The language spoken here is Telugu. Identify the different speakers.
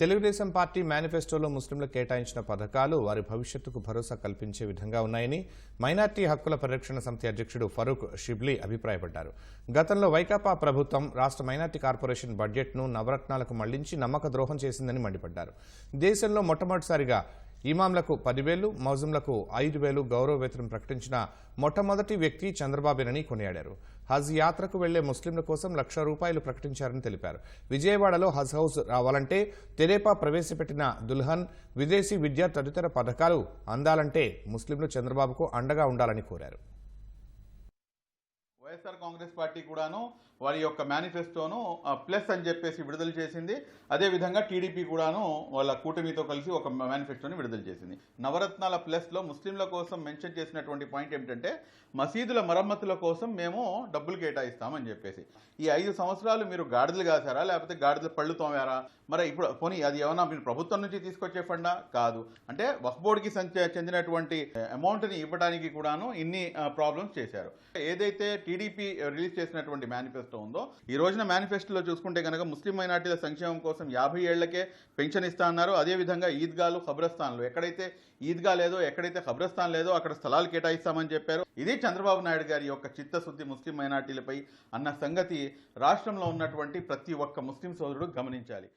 Speaker 1: తెలుగుదేశం పార్టీ మేనిఫెస్టోలో ముస్లింలకు కేటాయించిన పథకాలు వారి భవిష్యత్తుకు భరోసా కల్పించే విధంగా ఉన్నాయని మైనార్టీ హక్కుల పరిరక్షణ సమితి అధ్యక్షుడు ఫరూక్ షిబ్లీ అభిప్రాయపడ్డారు. గతంలో వైకాపా ప్రభుత్వం రాష్ట్ర మైనార్టీ కార్పొరేషన్ బడ్జెట్ను నవరత్నాలకు మళ్ళించి నమ్మక ద్రోహం చేసిందని మండిపడ్డారు. దేశంలో మొట్టమొదటిసారిగా ఇమాంలకు పదివేలు మౌజుంలకు ఐదు వేలు గౌరవ వేతనం ప్రకటించిన మొట్టమొదటి వ్యక్తి చంద్రబాబేనని కొనియాడారు. హజ్ యాత్రకు వెళ్ళే ముస్లింల కోసం లక్ష రూపాయలు ప్రకటించారని తెలిపారు. విజయవాడలో హజ్ హౌస్ రావాలంటే తెరేపా ప్రవేశపెట్టిన దుల్హన్ విదేశీ విద్య తదితర పథకాలు అందాలంటే ముస్లింలు చంద్రబాబుకు అండగా ఉండాలని కోరారు.
Speaker 2: వైఎస్ఆర్ కాంగ్రెస్ పార్టీ కూడాను వారి యొక్క మేనిఫెస్టోను ప్లస్ అని చెప్పేసి విడుదల చేసింది. అదేవిధంగా టీడీపీ కూడాను వాళ్ళ కూటమితో కలిసి ఒక మేనిఫెస్టోని విడుదల చేసింది. నవరత్నాల ప్లస్లో ముస్లింల కోసం మెన్షన్ చేసినటువంటి పాయింట్ ఏమిటంటే మసీదుల మరమ్మతుల కోసం మేము డబ్బులు కేటాయిస్తామని చెప్పేసి. ఈ ఐదు సంవత్సరాలు మీరు గాడిదలు కాసారా లేకపోతే గాడిదలు పళ్ళు తోమారా? మరి ఇప్పుడు పోనీ అది ఏమన్నా మీరు ప్రభుత్వం నుంచి తీసుకొచ్చే ఫండా? కాదు. అంటే వక్ఫ్ బోర్డుకి సంచ- చెందినటువంటి అమౌంట్ని ఇవ్వడానికి కూడాను ఇన్ని ప్రాబ్లమ్స్ చేశారు. ఏదైతే టీడీపీ రిలీజ్ చేసినటువంటి మేనిఫెస్టో ఉందో ఈ రోజున మేనిఫెస్టోలో చూసుకుంటే కనుక ముస్లిం మైనార్టీల సంక్షేమం కోసం యాభై ఏళ్ళకే పెన్షన్ ఇస్తా అన్నారు. అదేవిధంగా ఈద్గాలు ఖబ్రస్థాన్లు. ఎక్కడైతే ఈద్గా లేదో ఎక్కడైతే ఖబ్రస్థాన్ లేదో అక్కడ స్థలాలు కేటాయిస్తామని చెప్పారు. ఇది చంద్రబాబు నాయుడు గారి యొక్క చిత్తశుద్ధి ముస్లిం మైనార్టీలపై అన్న సంగతి రాష్ట్రంలో ఉన్నటువంటి ప్రతి ఒక్క ముస్లిం సోదరుడు గమనించాలి.